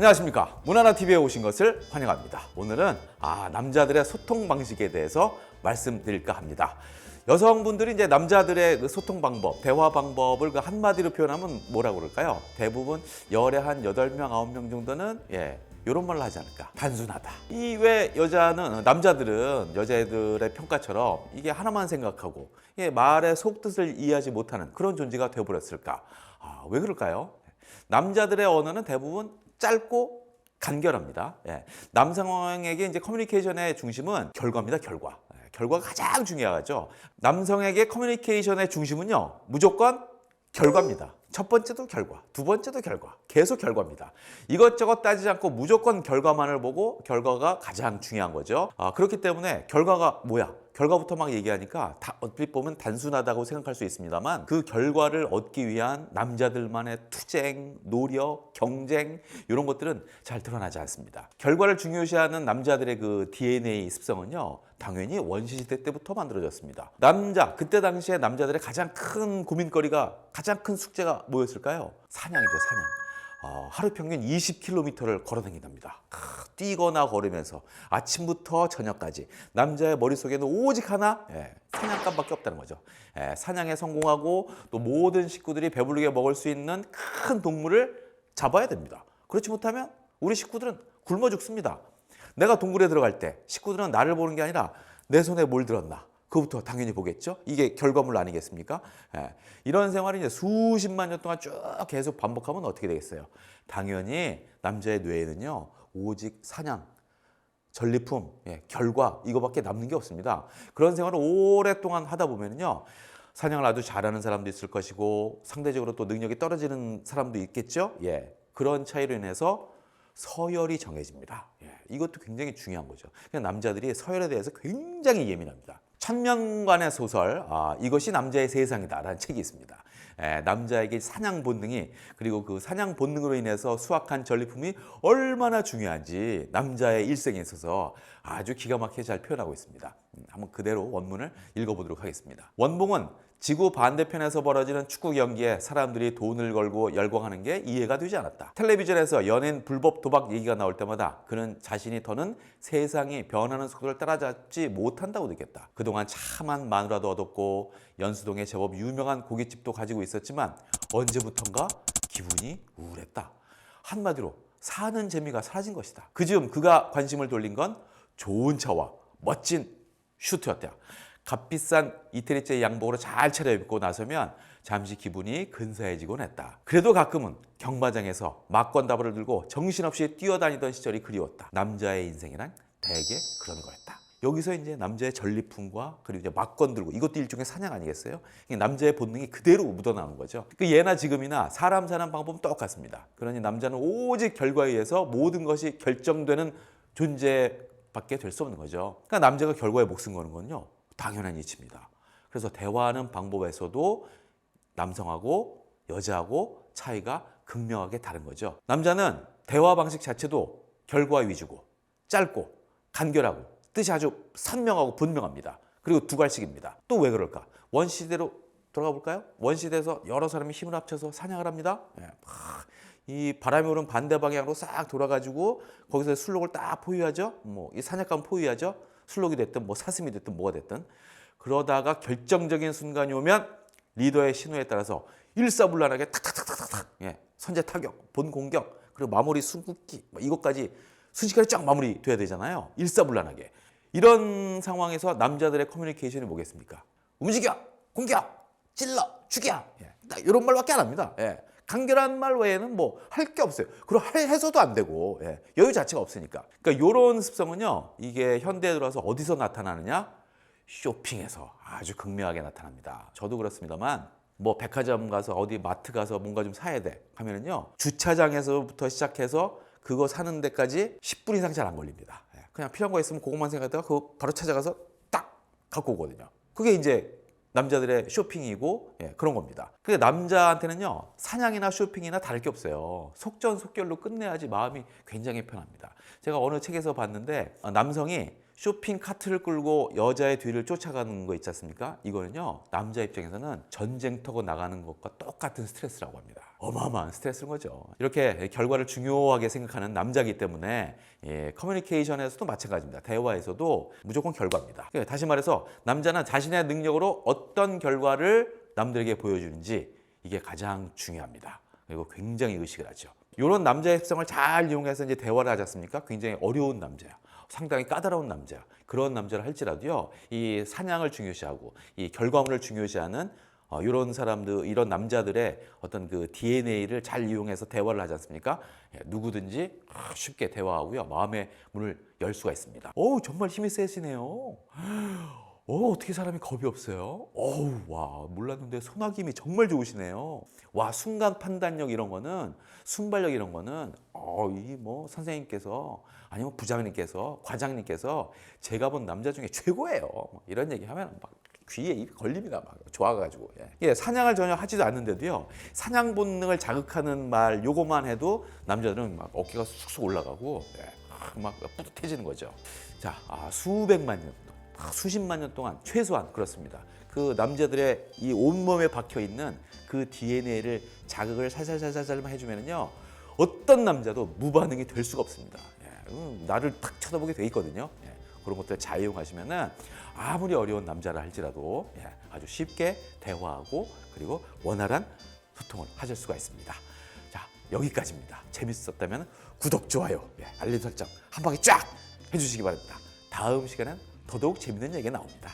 안녕하십니까 문화나 TV에 오신 것을 환영합니다. 오늘은 아 남자들의 소통 방식에 대해서 말씀드릴까 합니다. 여성분들이 이제 남자들의 그 소통 방법, 대화 방법을 그 한마디로 표현하면 뭐라고 그럴까요? 대부분 열에 한 여덟 명 아홉 명 정도는 예. 이런 말을 하지 않을까? 단순하다. 이 왜 여자는 남자들은 여자애들의 평가처럼 이게 하나만 생각하고 이게 말의 속뜻을 이해하지 못하는 그런 존재가 되어버렸을까? 아, 왜 그럴까요? 남자들의 언어는 대부분 짧고 간결합니다. 예. 남성에게 이제 커뮤니케이션의 중심은 결과입니다. 결과. 예, 결과가 가장 중요하죠. 남성에게 커뮤니케이션의 중심은요. 무조건 결과입니다. 첫 번째도 결과, 두 번째도 결과, 계속 결과입니다. 이것저것 따지지 않고 무조건 결과만을 보고 결과가 가장 중요한 거죠. 아, 그렇기 때문에 결과가 뭐야? 결과부터 막 얘기하니까 다 얼핏 보면 단순하다고 생각할 수 있습니다만 그 결과를 얻기 위한 남자들만의 투쟁, 노력, 경쟁 이런 것들은 잘 드러나지 않습니다. 결과를 중요시하는 남자들의 그 DNA 습성은요. 당연히 원시시대 때부터 만들어졌습니다. 남자 그때 당시에 남자들의 가장 큰 고민거리가 가장 큰 숙제가 뭐였을까요? 사냥이죠, 사냥. 어, 하루 평균 20km를 걸어 다닌답니다. 크, 뛰거나 걸으면서 아침부터 저녁까지 남자의 머릿속에는 오직 하나 예, 사냥감밖에 없다는 거죠. 예, 사냥에 성공하고 또 모든 식구들이 배부르게 먹을 수 있는 큰 동물을 잡아야 됩니다. 그렇지 못하면 우리 식구들은 굶어 죽습니다. 내가 동굴에 들어갈 때 식구들은 나를 보는 게 아니라 내 손에 뭘 들었나 그부터 당연히 보겠죠. 이게 결과물 아니겠습니까? 예. 이런 생활이 이제 수십만 년 동안 쭉 계속 반복하면 어떻게 되겠어요? 당연히 남자의 뇌에는요 오직 사냥, 전리품, 예, 결과 이거밖에 남는 게 없습니다. 그런 생활을 오랫동안 하다 보면요. 사냥을 아주 잘하는 사람도 있을 것이고 상대적으로 또 능력이 떨어지는 사람도 있겠죠. 예. 그런 차이로 인해서 서열이 정해집니다. 예, 이것도 굉장히 중요한 거죠. 그냥 남자들이 서열에 대해서 굉장히 예민합니다. 천년간의 소설 아, 이것이 남자의 세상이다라는 책이 있습니다. 예, 남자에게 사냥 본능이 그리고 그 사냥 본능으로 인해서 수확한 전리품이 얼마나 중요한지 남자의 일생에 있어서 아주 기가 막히게 잘 표현하고 있습니다. 음, 한번 그대로 원문을 읽어보도록 하겠습니다. 원봉은 지구 반대편에서 벌어지는 축구 경기에 사람들이 돈을 걸고 열광하는 게 이해가 되지 않았다. 텔레비전에서 연예인 불법 도박 얘기가 나올 때마다 그는 자신이 더는 세상이 변하는 속도를 따라잡지 못한다고 느꼈다. 그동안 참한 마누라도 얻었고 연수동에 제법 유명한 고깃집도 가지고 있었지만 언제부턴가 기분이 우울했다. 한마디로 사는 재미가 사라진 것이다. 그 즈음 그가 관심을 돌린 건 좋은 차와 멋진 슈트였다. 값비싼 이태리제 양복으로 잘 차려입고 나서면 잠시 기분이 근사해지곤 했다. 그래도 가끔은 경마장에서 막건다발을 들고 정신없이 뛰어다니던 시절이 그리웠다. 남자의 인생이란 대개 그런 거였다. 여기서 이제 남자의 전리품과 그리고 이제 막건 들고 이것도 일종의 사냥 아니겠어요? 남자의 본능이 그대로 묻어나온 거죠. 그 예나 지금이나 사람 사는 방법은 똑같습니다. 그러니 남자는 오직 결과에 의해서 모든 것이 결정되는 존재 밖에 될 수 없는 거죠. 그러니까 남자가 결과에 목숨 거는 건요. 당연한 이치입니다. 그래서 대화하는 방법에서도 남성하고 여자하고 차이가 극명하게 다른 거죠. 남자는 대화 방식 자체도 결과 위주고 짧고 간결하고 뜻이 아주 선명하고 분명합니다. 그리고 두갈식입니다. 또 왜 그럴까? 원시대로 돌아가 볼까요? 원시대에서 여러 사람이 힘을 합쳐서 사냥을 합니다. 예, 막 이 바람이 오는 반대 방향으로 싹 돌아가지고 거기서 술록을 딱 포위하죠. 뭐 이 사냥감 포위하죠. 술록이 됐든 뭐 사슴이 됐든 뭐가 됐든 그러다가 결정적인 순간이 오면 리더의 신호에 따라서 일사불란하게 탁탁탁탁탁 예, 선제 타격, 본 공격 그리고 마무리 숨기 뭐 이것까지 순식간에 쫙 마무리돼야 되잖아요. 일사불란하게 이런 상황에서 남자들의 커뮤니케이션이 뭐겠습니까? 움직여, 공격, 찔러, 죽여 예, 딱 이런 말밖에 안 합니다. 예. 간결한 말 외에는 뭐 할 게 없어요. 그리고 할- 해서도 안 되고 예, 여유 자체가 없으니까. 그러니까 이런 습성은요. 이게 현대에 들어와서 어디서 나타나느냐? 쇼핑에서 아주 극명하게 나타납니다. 저도 그렇습니다만 뭐 백화점 가서 어디 마트 가서 뭔가 좀 사야 돼 하면은요 주차장에서부터 시작해서 그거 사는 데까지 10분 이상 잘 안 걸립니다. 예, 그냥 필요한 거 있으면 그것만 생각하다가 그거 바로 찾아가서 딱 갖고 오거든요. 그게 이제 남자들의 쇼핑이고 예, 그런 겁니다. 근데 남자한테는요 사냥이나 쇼핑이나 다를 게 없어요. 속전속결로 끝내야지 마음이 굉장히 편합니다. 제가 어느 책에서 봤는데 어, 남성이 쇼핑 카트를 끌고 여자의 뒤를 쫓아가는 거 있지 않습니까? 이거는요 남자 입장에서는 전쟁터고 나가는 것과 똑같은 스트레스라고 합니다. 어마어마한 스트레스인 거죠. 이렇게 결과를 중요하게 생각하는 남자기 때문에 예, 커뮤니케이션에서도 마찬가지입니다. 대화에서도 무조건 결과입니다. 예, 다시 말해서 남자는 자신의 능력으로 어떤 결과를 남들에게 보여주는지 이게 가장 중요합니다. 그리고 굉장히 의식을 하죠. 이런 남자의 습성을 잘 이용해서 이제 대화를 하지 않습니까? 굉장히 어려운 남자야. 상당히 까다로운 남자. 그런 남자를 할지라도요, 이 사냥을 중요시하고 이 결과물을 중요시하는 어, 이런 사람들, 이런 남자들의 어떤 그 DNA를 잘 이용해서 대화를 하지 않습니까? 예, 누구든지 아, 쉽게 대화하고요, 마음의 문을 열 수가 있습니다. 오, 정말 힘이 세시네요. 어, 어떻게 사람이 겁이 없어요? 어우, 와, 몰랐는데 소나김이 정말 좋으시네요. 와, 순간 판단력 이런 거는, 순발력 이런 거는, 어, 이 뭐 선생님께서, 아니면 부장님께서, 과장님께서 제가 본 남자 중에 최고예요. 뭐 이런 얘기 하면 막 귀에 입이 걸립니다. 막 좋아가지고. 예. 예, 사냥을 전혀 하지도 않는데도요, 사냥 본능을 자극하는 말, 요거만 해도 남자들은 막 어깨가 쑥쑥 올라가고, 예, 막 뿌듯해지는 거죠. 자, 아, 수백만 년. 아, 수십만 년 동안 최소한 그렇습니다. 그 남자들의 이 온몸에 박혀 있는 그 DNA를 자극을 살살살살살만 해주면은요 어떤 남자도 무반응이 될 수가 없습니다. 예, 음, 나를 탁 쳐다보게 돼 있거든요. 예, 그런 것들 잘 이용하시면은 아무리 어려운 남자라 할지라도 예, 아주 쉽게 대화하고 그리고 원활한 소통을 하실 수가 있습니다. 자 여기까지입니다. 재밌었다면 구독 좋아요 예, 알림 설정 한 방에 쫙 해주시기 바랍니다. 다음 시간엔 더더욱 재밌는 얘기가 나옵니다.